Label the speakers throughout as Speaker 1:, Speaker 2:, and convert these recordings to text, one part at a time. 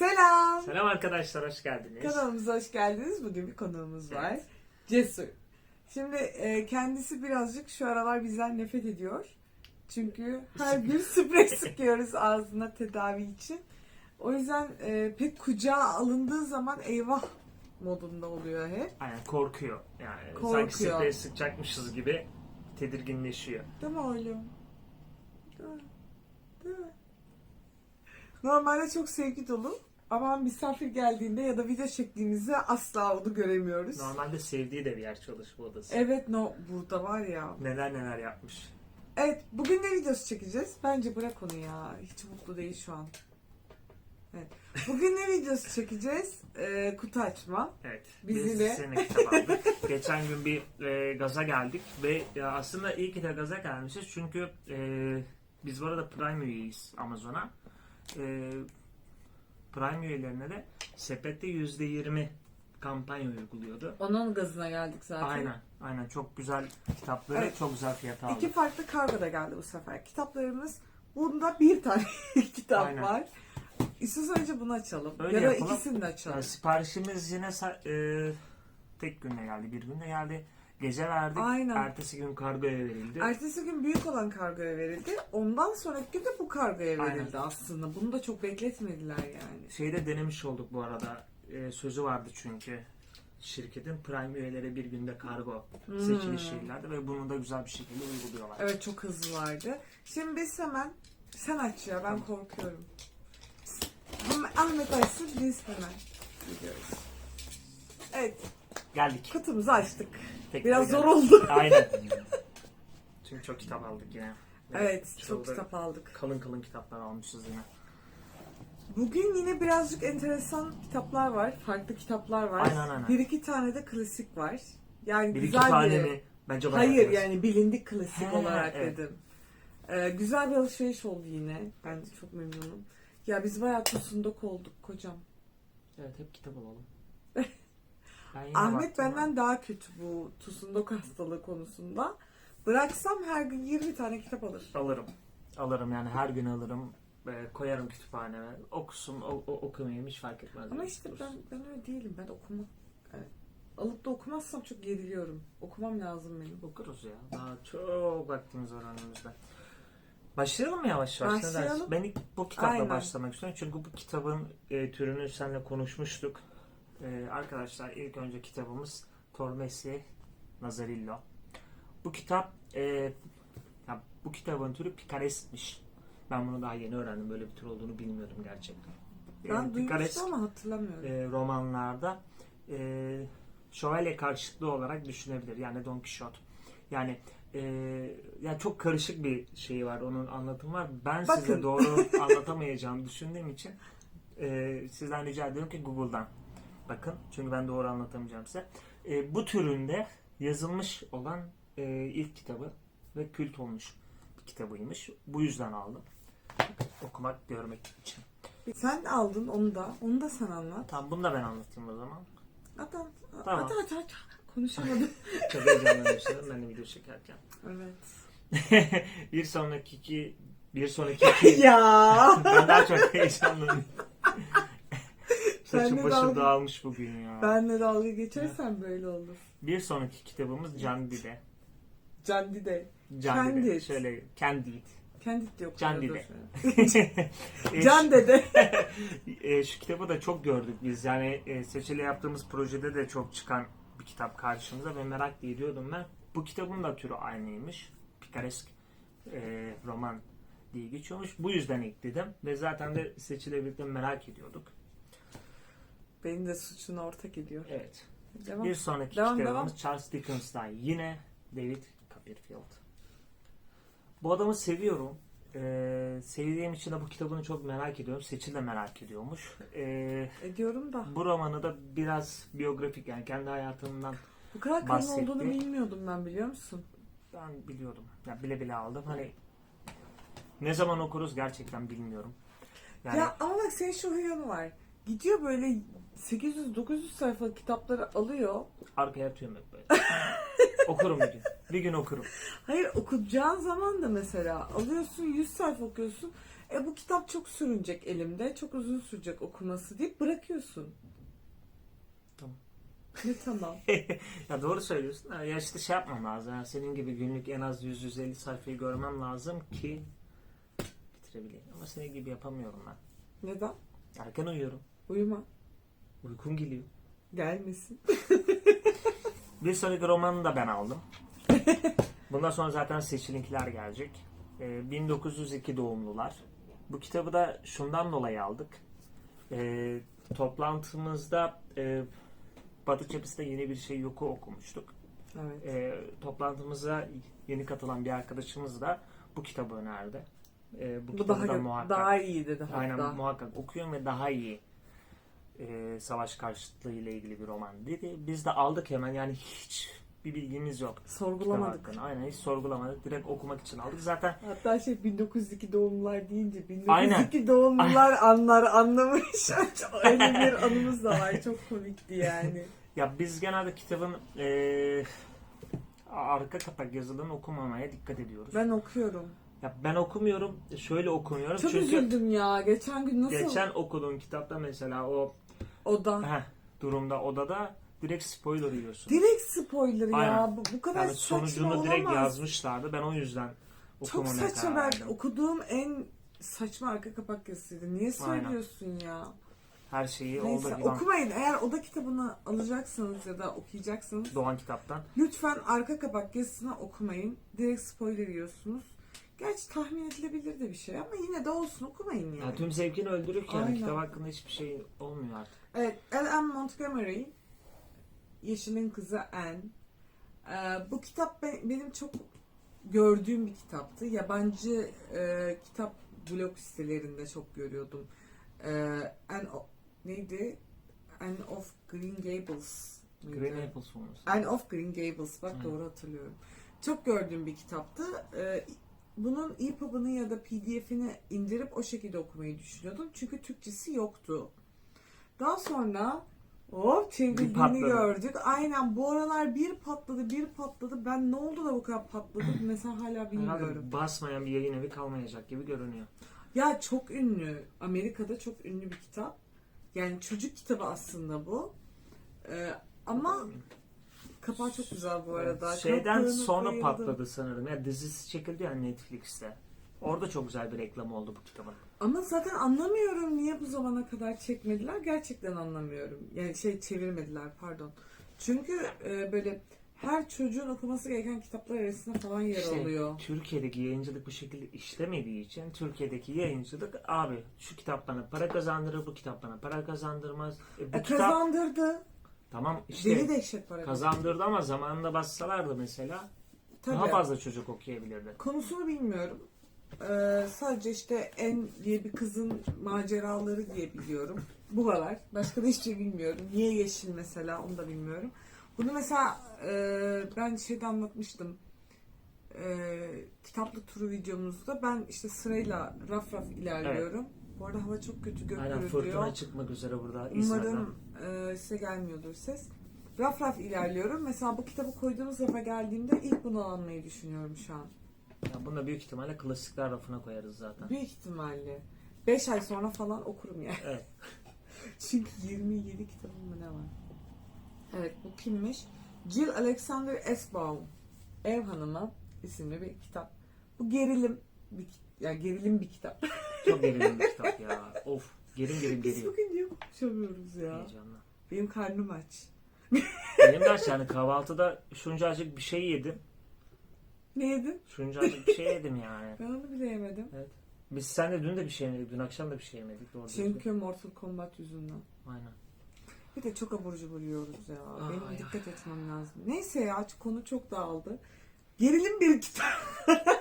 Speaker 1: Selam.
Speaker 2: Selam arkadaşlar, hoş geldiniz.
Speaker 1: Kanalımıza hoş geldiniz. Bugün bir konuğumuz var.
Speaker 2: Evet.
Speaker 1: Cesur. Şimdi e, kendisi birazcık şu aralar bizden nefret ediyor. Çünkü her gün sprey sıkıyoruz ağzına tedavi için. O yüzden e, pek kucağa alındığı zaman eyvah modunda oluyor hep.
Speaker 2: Aynen korkuyor. Yani
Speaker 1: Korkuyor.
Speaker 2: sanki sprey sıkacakmışız gibi tedirginleşiyor.
Speaker 1: Değil mi oğlum? Değil mi? Değil mi? Normalde çok sevgi dolu. Ama misafir geldiğinde ya da video çektiğimizde asla onu göremiyoruz.
Speaker 2: Normalde sevdiği de bir yer çalışma odası.
Speaker 1: Evet no burada var ya.
Speaker 2: Neler neler yapmış.
Speaker 1: Evet bugün ne videosu çekeceğiz? Bence bırak onu ya. Hiç mutlu değil şu an. Evet. Bugün ne videosu çekeceğiz? Ee, kutu açma.
Speaker 2: Evet.
Speaker 1: Biz
Speaker 2: biz
Speaker 1: yine-
Speaker 2: seninle kitap aldık. Geçen gün bir e, gaza geldik ve ya aslında iyi ki de gaza gelmişiz çünkü e, biz bu arada Prime üyeyiz Amazon'a. E, Prime üyelerine de sepette %20 kampanya uyguluyordu.
Speaker 1: Onun gazına geldik zaten.
Speaker 2: Aynen, aynen. Çok güzel kitapları,
Speaker 1: Evet.
Speaker 2: çok güzel fiyata aldık.
Speaker 1: İki farklı kargo da geldi bu sefer. Kitaplarımız bunda bir tane kitap
Speaker 2: Aynen.
Speaker 1: var. İstiyorsan önce bunu açalım.
Speaker 2: Öyle
Speaker 1: ya da
Speaker 2: yapalım.
Speaker 1: ikisini de açalım.
Speaker 2: Yani siparişimiz yine e, tek günde geldi, bir günde geldi. Gece verdik,
Speaker 1: Aynen.
Speaker 2: ertesi gün kargoya verildi.
Speaker 1: Ertesi gün büyük olan kargoya verildi. Ondan sonraki gün de bu kargoya
Speaker 2: Aynen.
Speaker 1: verildi aslında. Bunu da çok bekletmediler yani.
Speaker 2: Şeyde denemiş olduk bu arada. E, sözü vardı çünkü şirketin Prime üyeleri bir günde kargo
Speaker 1: Hmm.
Speaker 2: seçili şeylerdi ve bunu da güzel bir şekilde uyguluyorlar.
Speaker 1: Evet çok hızlılardı. Şimdi biz hemen sen aç ya ben korkuyorum. Hem- Ahmet açsın biz hemen gidiyoruz. Evet
Speaker 2: Geldik.
Speaker 1: kutumuzu açtık.
Speaker 2: Tek
Speaker 1: Biraz zor oldu.
Speaker 2: Aynen. Çünkü çok kitap aldık yine.
Speaker 1: Evet çok kitap aldık.
Speaker 2: Kalın kalın kitaplar almışız yine.
Speaker 1: Bugün yine birazcık enteresan kitaplar var. Farklı kitaplar var.
Speaker 2: Aynen, aynen.
Speaker 1: Bir iki tane de klasik var. Yani
Speaker 2: Bir iki
Speaker 1: güzel
Speaker 2: tane
Speaker 1: bir...
Speaker 2: mi? Bence bayağı
Speaker 1: Hayır
Speaker 2: klasik.
Speaker 1: yani bilindik klasik
Speaker 2: He,
Speaker 1: olarak
Speaker 2: evet.
Speaker 1: dedim. Ee, güzel bir alışveriş oldu yine. Ben de çok memnunum. Ya biz bayağı tusunduk olduk kocam.
Speaker 2: Evet hep kitap alalım. Ben
Speaker 1: Ahmet benden daha kötü bu tusunduk hastalığı konusunda. Bıraksam her gün 20 tane kitap alır.
Speaker 2: Alırım. Alırım yani her gün alırım. Ve koyarım kütüphaneme. Okusun, o, o, okumayayım hiç fark etmez.
Speaker 1: Ama işte ben ben öyle değilim. Ben okumak yani alıp da okumazsam çok geriliyorum. Okumam lazım benim.
Speaker 2: Okuruz ya. Daha çok vaktimiz var önümüzde. Başlayalım mı yavaş yavaş?
Speaker 1: Başlayalım.
Speaker 2: Ben ilk bu kitapla
Speaker 1: Aynen.
Speaker 2: başlamak istiyorum. Çünkü bu kitabın e, türünü seninle konuşmuştuk. E, arkadaşlar ilk önce kitabımız Tormesi Nazarillo. Bu kitap e, ya, bu kitabın türü pikareskmiş. Ben bunu daha yeni öğrendim. Böyle bir tür olduğunu bilmiyordum gerçekten. E,
Speaker 1: Ben
Speaker 2: pikaresk-
Speaker 1: duymuştum ama hatırlamıyorum.
Speaker 2: e, romanlarda e, şövalye karşıtlığı olarak düşünebilir. Yani Don Quixote. Yani e, yani çok karışık bir şey var. Onun anlatımı var. Ben
Speaker 1: Bakın.
Speaker 2: size doğru anlatamayacağımı düşündüğüm için e, sizden rica ediyorum ki Google'dan bakın. Çünkü ben doğru anlatamayacağım size. E, bu türünde yazılmış olan e, ilk kitabı ve kült olmuş bir kitabıymış. Bu yüzden aldım. Okumak, görmek için.
Speaker 1: Sen aldın onu da. Onu da sen anlat.
Speaker 2: Tamam bunu da ben anlatayım o zaman.
Speaker 1: Adam,
Speaker 2: Tamam.
Speaker 1: At, at, at. Konuşamadım.
Speaker 2: Çok heyecanlanmıştım ben de video çekerken.
Speaker 1: evet.
Speaker 2: bir sonraki iki, bir sonraki iki,
Speaker 1: ya.
Speaker 2: ben daha çok heyecanlanıyorum. Saçım
Speaker 1: Ben de
Speaker 2: başım
Speaker 1: dalga-
Speaker 2: dağılmış bugün ya.
Speaker 1: Benle dalga geçersen böyle olur.
Speaker 2: Bir sonraki kitabımız Candide.
Speaker 1: Candide.
Speaker 2: Candide.
Speaker 1: Candid.
Speaker 2: Şöyle Candid.
Speaker 1: Candid diyor.
Speaker 2: Candide. E,
Speaker 1: Can dede.
Speaker 2: e, şu kitabı da çok gördük biz. Yani e, seçili yaptığımız projede de çok çıkan bir kitap karşımıza ve merak da ediyordum ben. Bu kitabın da türü aynıymış. Pikaresk e, roman diye geçiyormuş. Bu yüzden ekledim ve zaten de seçilebildiğini merak ediyorduk.
Speaker 1: Beni de suçuna ortak ediyor.
Speaker 2: Evet.
Speaker 1: Devam.
Speaker 2: Bir sonraki
Speaker 1: Devam,
Speaker 2: kitabımız
Speaker 1: devam.
Speaker 2: Charles Dickens'tan. Yine David Copperfield. Bu adamı seviyorum. Ee, sevdiğim için de bu kitabını çok merak ediyorum. Seçil de merak ediyormuş. Ee,
Speaker 1: Ediyorum da.
Speaker 2: bu romanı da biraz biyografik yani kendi hayatımdan
Speaker 1: Bu kadar kalın
Speaker 2: bahsetti.
Speaker 1: olduğunu bilmiyordum ben biliyor musun?
Speaker 2: ben biliyordum. Ya bile bile aldım. Hani ne zaman okuruz gerçekten bilmiyorum. Yani
Speaker 1: Ya ama bak senin şu huyun var. Gidiyor böyle 800-900 sayfa kitapları alıyor.
Speaker 2: arkaya atıyorum hep böyle. okurum bir gün. Bir gün okurum.
Speaker 1: Hayır okuyacağın zaman da mesela alıyorsun 100 sayfa okuyorsun. E bu kitap çok sürünecek elimde, çok uzun sürecek okuması deyip bırakıyorsun.
Speaker 2: Tamam.
Speaker 1: Ne tamam.
Speaker 2: ya doğru söylüyorsun. Ya işte şey yapmam lazım. Yani senin gibi günlük en az 100-150 sayfayı görmem lazım ki bitirebileyim. Ama senin gibi yapamıyorum ben.
Speaker 1: Neden?
Speaker 2: Erken uyuyorum.
Speaker 1: Uyuma.
Speaker 2: Uykum geliyor.
Speaker 1: Gelmesin.
Speaker 2: Bir sonraki romanı da ben aldım. Bundan sonra zaten seçilinkiler gelecek. Ee, 1902 doğumlular. Bu kitabı da şundan dolayı aldık. Ee, toplantımızda e, Batı Çepisi'de yeni bir şey yoku okumuştuk.
Speaker 1: Evet.
Speaker 2: Ee, toplantımıza yeni katılan bir arkadaşımız da bu kitabı önerdi. Ee, bu,
Speaker 1: Bu
Speaker 2: kitabı
Speaker 1: daha
Speaker 2: da muhakkak
Speaker 1: daha iyi dedi hatta.
Speaker 2: Aynen muhakkak okuyun ve daha iyi e, savaş karşıtlığı ile ilgili bir roman dedi. Biz de aldık hemen yani hiç bir bilgimiz yok.
Speaker 1: Sorgulamadık.
Speaker 2: Aynen hiç sorgulamadık. Direkt okumak için aldık. Zaten
Speaker 1: Hatta şey 1902 doğumlular deyince 1902
Speaker 2: Aynen.
Speaker 1: doğumlular anlar anlamış. Öyle bir anımız da var. Çok komikti yani.
Speaker 2: ya biz genelde kitabın e, arka kapak yazılarını okumamaya dikkat ediyoruz.
Speaker 1: Ben okuyorum.
Speaker 2: Ya ben okumuyorum. Şöyle okumuyorum.
Speaker 1: Çok
Speaker 2: çünkü
Speaker 1: üzüldüm ya. Geçen gün nasıl
Speaker 2: geçen okuduğum kitapta mesela o
Speaker 1: oda.
Speaker 2: heh, durumda odada direkt spoiler yiyorsun.
Speaker 1: Direkt spoiler ya.
Speaker 2: Aynen.
Speaker 1: Bu, bu kadar
Speaker 2: Yani
Speaker 1: saçma
Speaker 2: sonucunu direkt
Speaker 1: olamaz.
Speaker 2: yazmışlardı. Ben o yüzden
Speaker 1: Çok
Speaker 2: okumamaya
Speaker 1: saçma.
Speaker 2: karar
Speaker 1: Ben
Speaker 2: verdim.
Speaker 1: okuduğum en saçma arka kapak yazısıydı. Niye
Speaker 2: Aynen.
Speaker 1: söylüyorsun ya?
Speaker 2: Her şeyi
Speaker 1: Neyse
Speaker 2: olduğu gibi
Speaker 1: okumayın. Eğer oda kitabını alacaksınız ya da okuyacaksınız
Speaker 2: Doğan kitaptan.
Speaker 1: lütfen arka kapak yazısını okumayın. Direkt spoiler yiyorsunuz. Gerçi tahmin edilebilir de bir şey ama yine de olsun okumayın yani.
Speaker 2: Yani tüm zevkini öldürürken
Speaker 1: Aynen.
Speaker 2: kitap hakkında hiçbir şey olmuyor artık.
Speaker 1: Evet, L.M. Montgomery, Yeşil'in kızı Anne. Ee, bu kitap be- benim çok gördüğüm bir kitaptı. Yabancı e, kitap blog sitelerinde çok görüyordum. Ee, Anne o- neydi? Anne of Green Gables. mıydı?
Speaker 2: Green Apple sonrası.
Speaker 1: Anne of Green Gables. Bak
Speaker 2: Hı.
Speaker 1: doğru hatırlıyorum. Çok gördüğüm bir kitaptı. Ee, bunun EPUB'ını ya da PDF'ini indirip o şekilde okumayı düşünüyordum. Çünkü Türkçesi yoktu. Daha sonra o
Speaker 2: Bir
Speaker 1: çevrildiğini gördük. Aynen bu aralar bir patladı bir patladı. Ben ne oldu da bu kadar patladı mesela hala bilmiyorum.
Speaker 2: Herhalde basmayan bir yayın evi kalmayacak gibi görünüyor.
Speaker 1: Ya çok ünlü. Amerika'da çok ünlü bir kitap. Yani çocuk kitabı aslında bu. Ee, ama kapağı çok güzel bu arada.
Speaker 2: Şeyden
Speaker 1: Kapağına
Speaker 2: sonra
Speaker 1: bayıldım.
Speaker 2: patladı sanırım. Ya dizisi çekildi ya Netflix'te. Orada çok güzel bir reklam oldu bu kitabın.
Speaker 1: Ama zaten anlamıyorum niye bu zamana kadar çekmediler. Gerçekten anlamıyorum. Yani şey çevirmediler pardon. Çünkü e, böyle her çocuğun okuması gereken kitaplar arasında falan yer
Speaker 2: İşte
Speaker 1: alıyor.
Speaker 2: Türkiye'deki yayıncılık bu şekilde işlemediği için Türkiye'deki yayıncılık abi şu kitap bana para kazandırır bu kitap bana para kazandırmaz. E, bu
Speaker 1: E,
Speaker 2: kitap
Speaker 1: kazandırdı.
Speaker 2: Tamam işte
Speaker 1: Deli dehşet para.
Speaker 2: kazandırdı ama zamanında bassalardı mesela
Speaker 1: Tabii.
Speaker 2: daha fazla çocuk okuyabilirdi.
Speaker 1: Konusunu bilmiyorum. Ee, sadece işte En diye bir kızın maceraları diye biliyorum. Bu kadar. Başka da hiçbir şey bilmiyorum. Niye yeşil mesela onu da bilmiyorum. Bunu mesela e, ben şeyde anlatmıştım. E, kitaplık turu videomuzda ben işte sırayla raf raf ilerliyorum. Bu arada hava çok kötü gök
Speaker 2: Aynen
Speaker 1: gürültüyor.
Speaker 2: fırtına çıkmak üzere burada İzmir'den.
Speaker 1: Umarım e, size gelmiyordur ses. Raf raf ilerliyorum. Mesela bu kitabı koyduğumuz rafa geldiğimde ilk bunu almayı düşünüyorum şu an.
Speaker 2: Ya bunu da büyük ihtimalle klasikler rafına koyarız zaten.
Speaker 1: Büyük ihtimalle. 5 ay sonra falan okurum yani.
Speaker 2: Evet.
Speaker 1: Çünkü 27 kitabım mı ne var? Evet bu kimmiş? Jill Alexander Esbaum. Ev Hanımı isimli bir kitap. Bu gerilim bir ya gerilim bir kitap.
Speaker 2: Çok gerilim bir kitap ya. Of. Gerim gerim
Speaker 1: Biz
Speaker 2: geliyor.
Speaker 1: bugün niye konuşamıyoruz ya?
Speaker 2: Heyecanla.
Speaker 1: Benim karnım aç.
Speaker 2: Benim de aç yani kahvaltıda şuncacık bir şey yedim.
Speaker 1: Ne yedin?
Speaker 2: Şuncacık bir şey yedim yani.
Speaker 1: Ben onu bile yemedim.
Speaker 2: Biz sen de dün de bir şey yemedik. Dün akşam da bir şey yemedik. Doğru düzgün.
Speaker 1: Çünkü Mortal Kombat yüzünden.
Speaker 2: Aynen.
Speaker 1: Bir de çok abur cubur yiyoruz ya.
Speaker 2: Ay,
Speaker 1: Benim
Speaker 2: ay.
Speaker 1: dikkat etmem lazım. Neyse ya konu çok dağıldı. Gerilim bir kitap.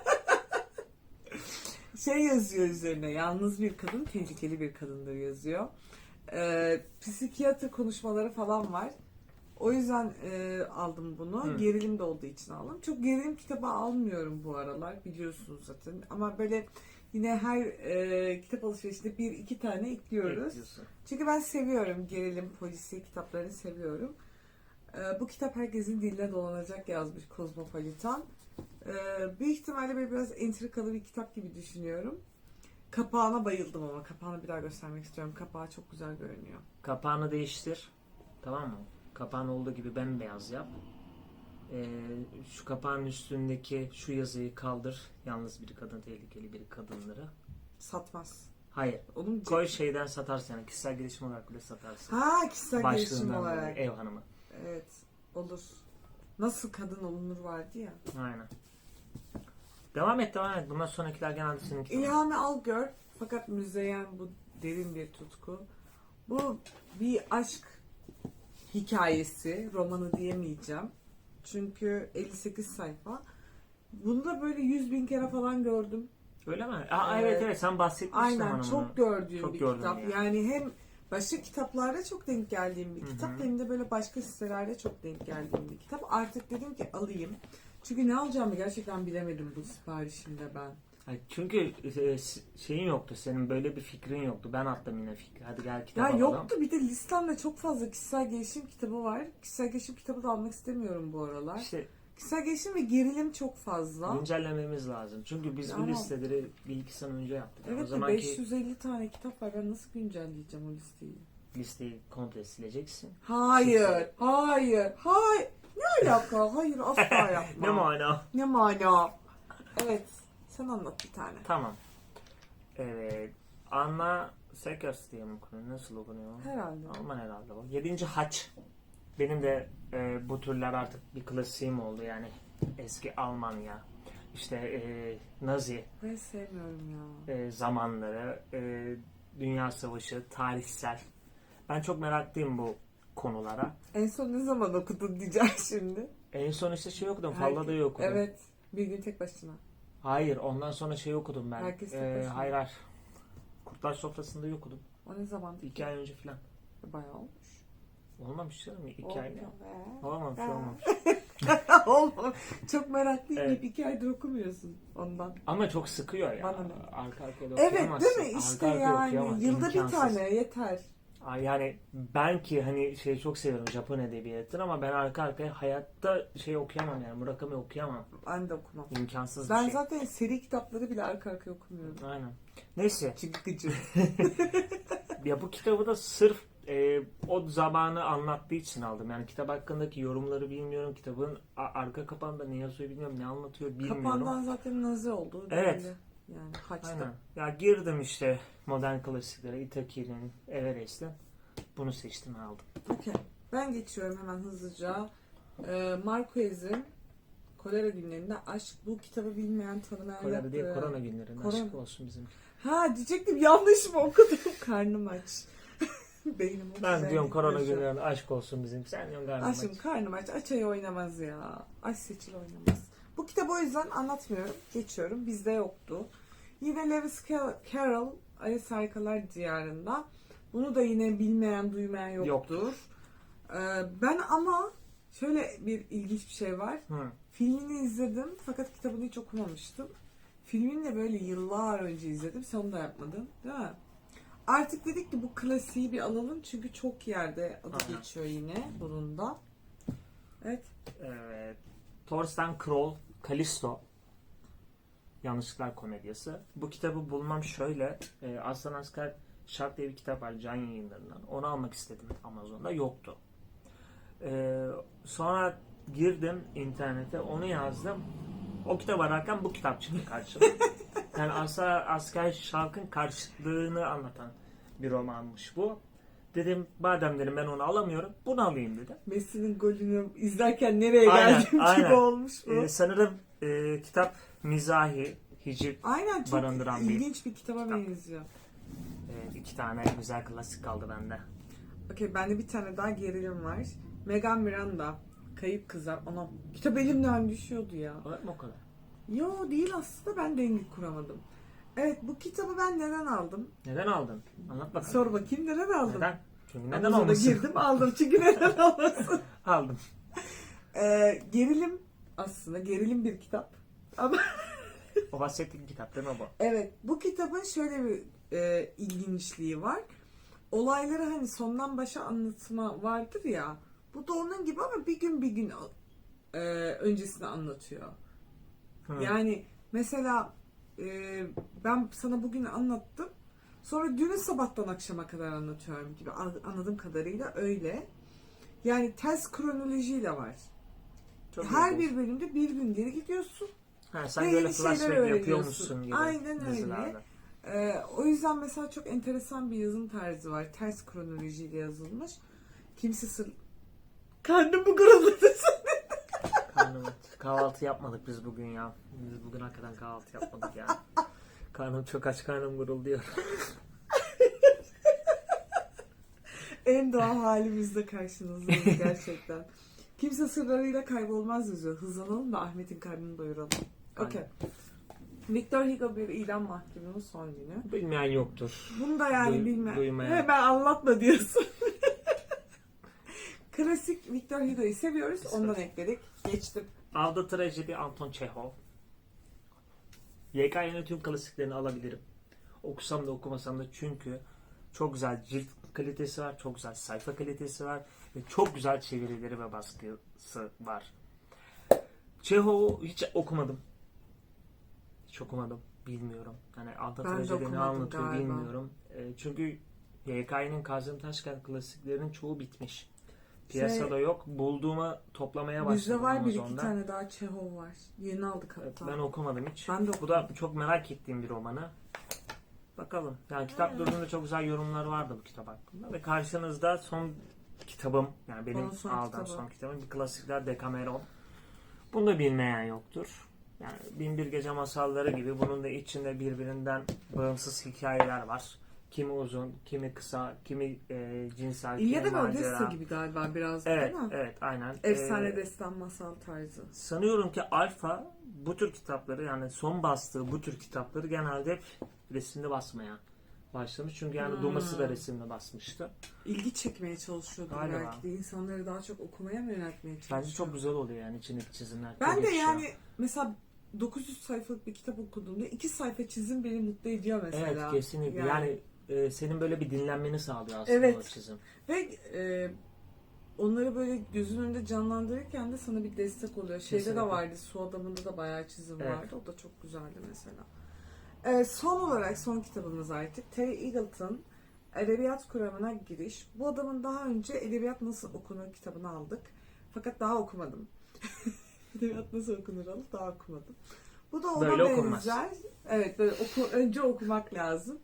Speaker 1: şey yazıyor üzerine. Yalnız bir kadın tehlikeli bir kadındır yazıyor. Ee, psikiyatr konuşmaları falan var. O yüzden e, aldım bunu.
Speaker 2: Hı.
Speaker 1: Gerilim de olduğu için aldım. Çok gerilim kitabı almıyorum bu aralar biliyorsunuz zaten. Ama böyle yine her e, kitap alışverişinde bir iki tane ekliyoruz.
Speaker 2: Bekliyorsun.
Speaker 1: Çünkü ben seviyorum gerilim polisi kitaplarını seviyorum. Ee, bu kitap herkesin diline dolanacak yazmış Kozmopolitan. Ee, büyük ihtimalle böyle biraz entrikalı bir kitap gibi düşünüyorum. Kapağına bayıldım ama kapağını bir daha göstermek istiyorum. Kapağı çok güzel görünüyor.
Speaker 2: Kapağını değiştir. Tamam mı? Kapağın olduğu gibi bembeyaz yap. Ee, şu kapağın üstündeki şu yazıyı kaldır. Yalnız bir kadın tehlikeli bir kadınları.
Speaker 1: Satmaz.
Speaker 2: Hayır.
Speaker 1: Onun
Speaker 2: Koy şeyden satarsın yani kişisel gelişim olarak bile satarsın.
Speaker 1: Ha kişisel gelişim
Speaker 2: Başlığından
Speaker 1: olarak.
Speaker 2: böyle ev hanımı.
Speaker 1: Evet olur. Nasıl kadın olunur vardı ya.
Speaker 2: Aynen. Devam et devam et. Bundan sonrakiler genelde seninki.
Speaker 1: İlhami Algör fakat müzeyyen bu derin bir tutku. Bu bir aşk hikayesi, romanı diyemeyeceğim. Çünkü 58 sayfa. Bunu da böyle 100 bin kere falan gördüm.
Speaker 2: Öyle mi? Aa, evet
Speaker 1: Evet.
Speaker 2: evet sen bahsetmiştin
Speaker 1: Aynen çok gördüğüm
Speaker 2: Çok
Speaker 1: bir
Speaker 2: gördüm
Speaker 1: kitap.
Speaker 2: ya.
Speaker 1: Yani hem başka kitaplarda çok denk geldiğim bir kitap hem de böyle başka sitelerde çok denk geldiğim bir kitap. Artık dedim ki alayım. Çünkü ne alacağımı gerçekten bilemedim bu siparişimde ben.
Speaker 2: Çünkü e, şeyin yoktu. Senin böyle bir fikrin yoktu. Ben attım yine fikri. Hadi gel kitap
Speaker 1: Ya
Speaker 2: alalım.
Speaker 1: yoktu bir de listemde çok fazla kişisel gelişim kitabı var. Kişisel gelişim kitabı da almak istemiyorum bu aralar.
Speaker 2: İşte
Speaker 1: Kişisel gelişim ve gerilim çok fazla.
Speaker 2: güncellememiz lazım. Çünkü biz bu listeleri bir iki sene önce yaptık. o
Speaker 1: Evet de
Speaker 2: zamanki
Speaker 1: 550 tane kitap var. Ben nasıl güncelleyeceğim o listeyi?
Speaker 2: listeyi komple sileceksin.
Speaker 1: Hayır, hayır, hayır. Ne alaka? Hayır asla yapma.
Speaker 2: ne mana?
Speaker 1: Ne mana? Evet. Sen anlat bir tane.
Speaker 2: Tamam. Evet. Anna Sekers diye mi okunuyor? Nasıl okunuyor?
Speaker 1: Herhalde.
Speaker 2: Alman herhalde. Yedinci Haç. Benim de e, bu türler artık bir klasiğim oldu yani. Eski Almanya, işte e, Nazi
Speaker 1: Ben sevmiyorum ya.
Speaker 2: e, zamanları, e, Dünya Savaşı, tarihsel. Ben çok meraklıyım bu konulara.
Speaker 1: En son ne zaman okudun diyeceğim şimdi.
Speaker 2: En son işte şey okudum, Fallada'yı okudum.
Speaker 1: Evet. Bir gün tek başına.
Speaker 2: Hayır, ondan sonra şey okudum ben.
Speaker 1: Herkes tek
Speaker 2: E,
Speaker 1: başına.
Speaker 2: hayır, hayır. Kurtlar Sofrası'nda okudum.
Speaker 1: O ne zaman?
Speaker 2: İki ay önce falan.
Speaker 1: Bayağı olmuş.
Speaker 2: Olmamış canım, iki ay. Olmamış,
Speaker 1: Ha.
Speaker 2: olmamış.
Speaker 1: Olmamış. Çok meraklıyım.
Speaker 2: Evet.
Speaker 1: Hep iki aydır okumuyorsun ondan.
Speaker 2: Ama çok sıkıyor ya.
Speaker 1: Bana ne?
Speaker 2: Arka arkaya da
Speaker 1: Evet
Speaker 2: okuyamazsın.
Speaker 1: değil mi? İşte
Speaker 2: Arka arkaya
Speaker 1: yani.
Speaker 2: okuyamazsın.
Speaker 1: Yılda bir
Speaker 2: İmkansız.
Speaker 1: tane yeter.
Speaker 2: Yani ben ki hani şeyi çok seviyorum Japon edebiyatını ama ben arka arkaya hayatta şey okuyamam yani Murakami okuyamam.
Speaker 1: Ben de okumam.
Speaker 2: İmkansız
Speaker 1: Ben
Speaker 2: bir şey.
Speaker 1: zaten seri kitapları bile arka arkaya okumuyorum.
Speaker 2: Aynen. Neyse
Speaker 1: Çünkü gıcır.
Speaker 2: ya bu kitabı da sırf e, o zamanı anlattığı için aldım. Yani kitap hakkındaki yorumları bilmiyorum. Kitabın arka kapağında ne yazıyor bilmiyorum. Ne anlatıyor bilmiyorum.
Speaker 1: Kapağından zaten nazi oldu.
Speaker 2: Evet.
Speaker 1: belli. Yani haçta.
Speaker 2: Aynen. Ya girdim işte modern klasiklere, Itaki'nin, Everest'in. Bunu seçtim aldım.
Speaker 1: Okey. Ben geçiyorum hemen hızlıca. Ee, Marquez'in Kolera günlerinde aşk bu kitabı bilmeyen tanımayan
Speaker 2: Kolera
Speaker 1: yok.
Speaker 2: değil, korona günlerinde
Speaker 1: korona-
Speaker 2: aşk olsun bizim.
Speaker 1: Ha diyecektim yanlış mı okudum? Karnım aç. Beynim
Speaker 2: Ben diyorum korona günlerinde aşk olsun bizim. Sen diyorsun galiba.
Speaker 1: Aşkım karnım aç. Aç ayı oynamaz ya. Aç seçil oynamaz. Bu kitabı o yüzden anlatmıyorum. Geçiyorum. Bizde yoktu. Yine Lewis Car- Carroll Alice Harikalar Diyarında. Bunu da yine bilmeyen duymayan yoktur.
Speaker 2: Yoktur.
Speaker 1: Ee, ben ama şöyle bir ilginç bir şey var.
Speaker 2: Hı.
Speaker 1: Filmini izledim fakat kitabını hiç okumamıştım. Filmini de böyle yıllar önce izledim. Onu da yapmadın değil mi? Artık dedik ki bu klasiği bir alalım çünkü çok yerde adı
Speaker 2: Aha.
Speaker 1: geçiyor yine bunun da. Evet.
Speaker 2: Evet. Thorsten Kroll, Kalisto. Yanlışlıklar komedyası. Bu kitabı bulmam şöyle. E, Aslan Asker Şark diye bir kitap var Can yayınlarından. Onu almak istedim Amazon'da. Yoktu. E, sonra girdim internete. Onu yazdım. O kitap ararken bu kitap çıktı karşıma. yani Aslan Asker Şark'ın karşıtlığını anlatan bir romanmış bu. Dedim madem dedim ben onu alamıyorum. Bunu alayım dedim.
Speaker 1: Messi'nin golünü izlerken nereye
Speaker 2: Aynen,
Speaker 1: geldim
Speaker 2: aynen.
Speaker 1: gibi olmuş bu.
Speaker 2: Ee, sanırım e, kitap mizahi, hiciv
Speaker 1: Aynen çok
Speaker 2: barındıran bir-
Speaker 1: ilginç bir kitaba
Speaker 2: Kitap.
Speaker 1: benziyor.
Speaker 2: e, iki tane güzel klasik kaldı bende.
Speaker 1: Okey bende bir tane daha gerilim var. Megan Miranda. Kayıp kızlar. Anam kitap elimden düşüyordu ya.
Speaker 2: Olur mu o kadar?
Speaker 1: Yo değil aslında ben denge kuramadım. Evet bu kitabı ben neden aldım?
Speaker 2: Neden aldın? Anlat bakalım.
Speaker 1: Sor bakayım neden aldım?
Speaker 2: Neden? Çünkü neden
Speaker 1: Amazon'a
Speaker 2: olmasın?
Speaker 1: girdim aldım çünkü neden olmasın?
Speaker 2: Aldım.
Speaker 1: Ee, gerilim aslında gerilim bir kitap. Ama
Speaker 2: O bahsettiğin kitap değil mi bu?
Speaker 1: evet bu kitabın şöyle bir e, ilginçliği var. Olayları hani sondan başa anlatma vardır ya. Bu da onun gibi ama bir gün bir gün e, öncesini anlatıyor.
Speaker 2: Hı.
Speaker 1: Yani mesela e, ben sana bugün anlattım. Sonra dünü sabahtan akşama kadar anlatıyorum gibi An- anladığım kadarıyla öyle. Yani ters kronolojiyle var.
Speaker 2: Çok
Speaker 1: Her
Speaker 2: ilginç.
Speaker 1: bir bölümde bir gün geri gidiyorsun.
Speaker 2: Ha, sen
Speaker 1: ve
Speaker 2: böyle flashback yapıyormuşsun gibi.
Speaker 1: Aynen öyle.
Speaker 2: dizilerde.
Speaker 1: Ee, o yüzden mesela çok enteresan bir yazım tarzı var. Ters kronolojiyle yazılmış. Kimse sır... Karnım bu guruldadı.
Speaker 2: Karnım aç. Kahvaltı yapmadık biz bugün ya. Biz bugün hakikaten kahvaltı yapmadık ya. Karnım çok aç, karnım gurulduyor.
Speaker 1: en doğal halimizde karşınızdayız gerçekten. Kimse sırlarıyla kaybolmaz yazıyor. Hızlanalım da Ahmet'in karnını doyuralım. Okey. Victor Hugo bir idam mahkumunun son günü.
Speaker 2: Bilmeyen yoktur.
Speaker 1: Bunu da yani
Speaker 2: Duy-
Speaker 1: bilmem.
Speaker 2: duymayan.
Speaker 1: Hemen anlatma diyorsun. Klasik Victor Hugo'yu seviyoruz. Ondan ekledik. Geçtim.
Speaker 2: Avda Trajedi Anton Çehov. YKY'nin tüm klasiklerini alabilirim. Okusam da okumasam da çünkü çok güzel cilt kalitesi var, çok güzel sayfa kalitesi var ve çok güzel çevirileri ve baskısı var. Çehov'u hiç okumadım. Hiç okumadım. Bilmiyorum. Yani Avda Trajedi ne anlatıyor
Speaker 1: galiba.
Speaker 2: bilmiyorum. E, çünkü YKY'nin Kazım Taşkent klasiklerinin çoğu bitmiş. Piyasada yok. Bulduğuma toplamaya başladım
Speaker 1: Bizde Şey, var bir iki tane daha Çehov var. Yeni aldık hatta.
Speaker 2: ben okumadım hiç.
Speaker 1: Ben de
Speaker 2: Bu da çok merak ettiğim bir romanı. Bakalım. Yani kitap durumunda çok güzel yorumlar vardı bu kitap hakkında. Ve karşınızda son kitabım, yani benim
Speaker 1: Onun son
Speaker 2: aldığım
Speaker 1: kitabı.
Speaker 2: son kitabım bir klasikler Decameron. Bunu da bilmeyen yoktur. Yani Binbir Gece Masalları gibi bunun da içinde birbirinden bağımsız hikayeler var. Kimi uzun, kimi kısa, kimi e, cinsel, kimi
Speaker 1: İlyada ve
Speaker 2: macera.
Speaker 1: Odessa gibi galiba biraz
Speaker 2: Evet,
Speaker 1: değil mi?
Speaker 2: evet, aynen.
Speaker 1: Efsane
Speaker 2: Ee,
Speaker 1: destan masal tarzı.
Speaker 2: Sanıyorum ki Alfa bu tür kitapları yani son bastığı bu tür kitapları genelde hep resimli basmaya başlamış. Çünkü yani
Speaker 1: Hmm.
Speaker 2: Dumas'ı da resimli basmıştı.
Speaker 1: İlgi çekmeye çalışıyordu
Speaker 2: Galiba.
Speaker 1: belki de. insanları daha çok okumaya mı yöneltmeye çalışıyor?
Speaker 2: Bence çok güzel oluyor yani içindeki çizimler.
Speaker 1: Ben de
Speaker 2: yakışıyor.
Speaker 1: yani mesela 900 sayfalık bir kitap okuduğumda iki sayfa çizim beni mutlu ediyor mesela.
Speaker 2: Evet kesinlikle.
Speaker 1: Yani,
Speaker 2: e, senin böyle bir dinlenmeni sağlıyor aslında
Speaker 1: Evet.
Speaker 2: o çizim.
Speaker 1: Ve e, onları böyle gözün önünde canlandırırken de sana bir destek oluyor. Şeyde
Speaker 2: Kesinlikle.
Speaker 1: de vardı, Su Adamı'nda da bayağı çizim
Speaker 2: Evet.
Speaker 1: vardı. O da çok güzeldi mesela. E, son olarak son kitabımız artık. Terry Eagleton Edebiyat Kuramına Giriş. Bu adamın daha önce Edebiyat Nasıl Okunur kitabını aldık. Fakat daha okumadım. Edebiyat Nasıl Okunur alıp daha okumadım. Bu da ona
Speaker 2: Böyle okunmaz.
Speaker 1: benzer. Evet böyle oku, önce okumak lazım.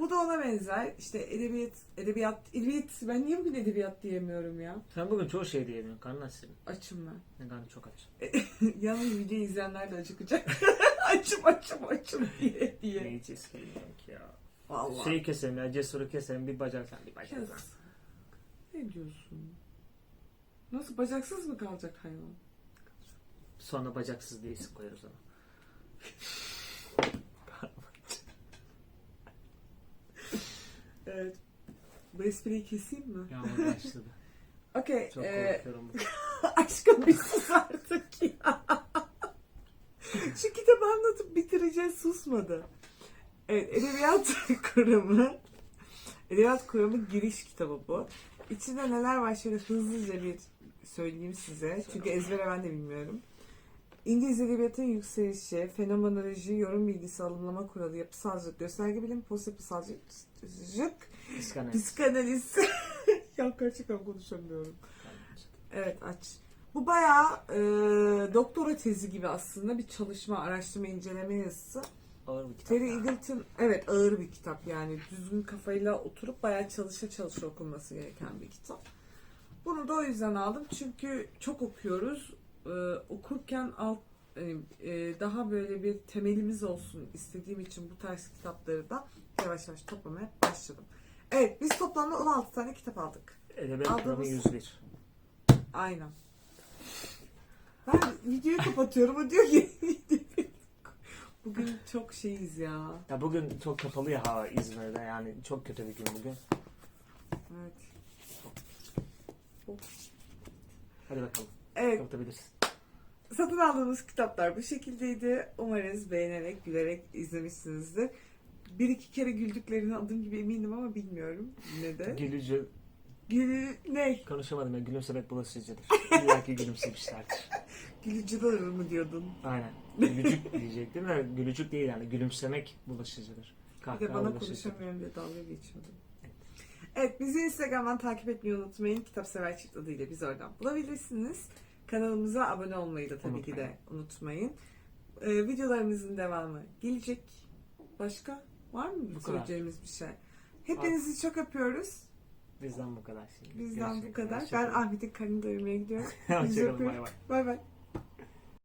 Speaker 1: Bu da ona benzer. İşte edebiyat, edebiyat, edebiyat. Ben niye bugün edebiyat diyemiyorum ya?
Speaker 2: Sen bugün çoğu şey diyemiyorsun. Karnın aç senin.
Speaker 1: Açım ben.
Speaker 2: Ben karnım çok aç.
Speaker 1: Yalnız videoyu izleyenler de acıkacak. açım açım açım diye
Speaker 2: Ne
Speaker 1: diye.
Speaker 2: yiyeceğiz ki ya.
Speaker 1: Vallahi.
Speaker 2: Şeyi keselim ya. Cesur'u keselim. Bir bacak sen bir bacak sen.
Speaker 1: Kız, Ne diyorsun? Nasıl bacaksız mı kalacak hayvan?
Speaker 2: Sonra bacaksız diye isim koyarız ona.
Speaker 1: Evet. Bu espriyi keseyim mi?
Speaker 2: Yağmur başladı.
Speaker 1: Okey.
Speaker 2: Çok
Speaker 1: e,
Speaker 2: korkuyorum.
Speaker 1: aşkım bir sus artık ya. Şu kitabı anlatıp bitireceğiz susmadı. Evet, Edebiyat Kuramı. Edebiyat Kuramı giriş kitabı bu. İçinde neler var şöyle hızlıca bir söyleyeyim size. Çünkü ezbere ben de bilmiyorum. İngiliz Edebiyatın yükselişi, fenomenoloji, yorum bilgisi, alımlama kuralı, yapısalcılık, gösterge bilim, post yapısalcılık,
Speaker 2: Psikanaliz.
Speaker 1: psikanaliz. ya gerçekten konuşamıyorum. Evet aç. Bu bayağı e, doktora tezi gibi aslında bir çalışma, araştırma, inceleme yazısı.
Speaker 2: Ağır bir kitap.
Speaker 1: Terry Eagleton evet ağır bir kitap yani düzgün kafayla oturup bayağı çalışa çalışa okunması gereken bir kitap. Bunu da o yüzden aldım çünkü çok okuyoruz. Ee, okurken alt e, e, daha böyle bir temelimiz olsun istediğim için bu tarz kitapları da yavaş yavaş toplamaya başladım. Evet biz toplamda 16 tane kitap aldık.
Speaker 2: Edebiyat
Speaker 1: Aldığımız-
Speaker 2: Kuramı 101.
Speaker 1: Aynen. Ben videoyu kapatıyorum. O diyor ki bugün çok şeyiz ya.
Speaker 2: Ya bugün çok kapalı ya hava İzmir'de yani çok kötü bir gün bugün.
Speaker 1: Evet.
Speaker 2: Hadi bakalım
Speaker 1: Evet.
Speaker 2: kapatabilirsin.
Speaker 1: Satın aldığımız kitaplar bu şekildeydi. Umarız beğenerek, gülerek izlemişsinizdir. Bir iki kere güldüklerini adım gibi eminim ama bilmiyorum yine de.
Speaker 2: Gülücü
Speaker 1: Gül ne?
Speaker 2: Konuşamadım ya gülümsemek bulaşıcıdır. İlla ki gülümsemişlerdir.
Speaker 1: Gülücü dolar mı diyordun?
Speaker 2: Aynen. Gülücük diyecektim de gülücük değil yani gülümsemek bulaşıcıdır.
Speaker 1: Bir de
Speaker 2: Kahkaha
Speaker 1: bana konuşamıyorum diye dalga geçiyordum. Evet bizi Instagram'dan takip etmeyi unutmayın. Kitap Sever Çift adıyla bizi oradan bulabilirsiniz. Kanalımıza abone olmayı da tabii ki de unutmayın. Ee, videolarımızın devamı gelecek. Başka var mı
Speaker 2: Bu kadar.
Speaker 1: söyleyeceğimiz bir şey? Hepinizi çok öpüyoruz.
Speaker 2: Bizden bu kadar. Şimdi.
Speaker 1: Bizden bu
Speaker 2: Görüşmek
Speaker 1: kadar.
Speaker 2: üzere.
Speaker 1: Ben Ahmet'in karnını doyurmaya gidiyorum.
Speaker 2: Hoşçakalın. bay.
Speaker 1: Bay bay.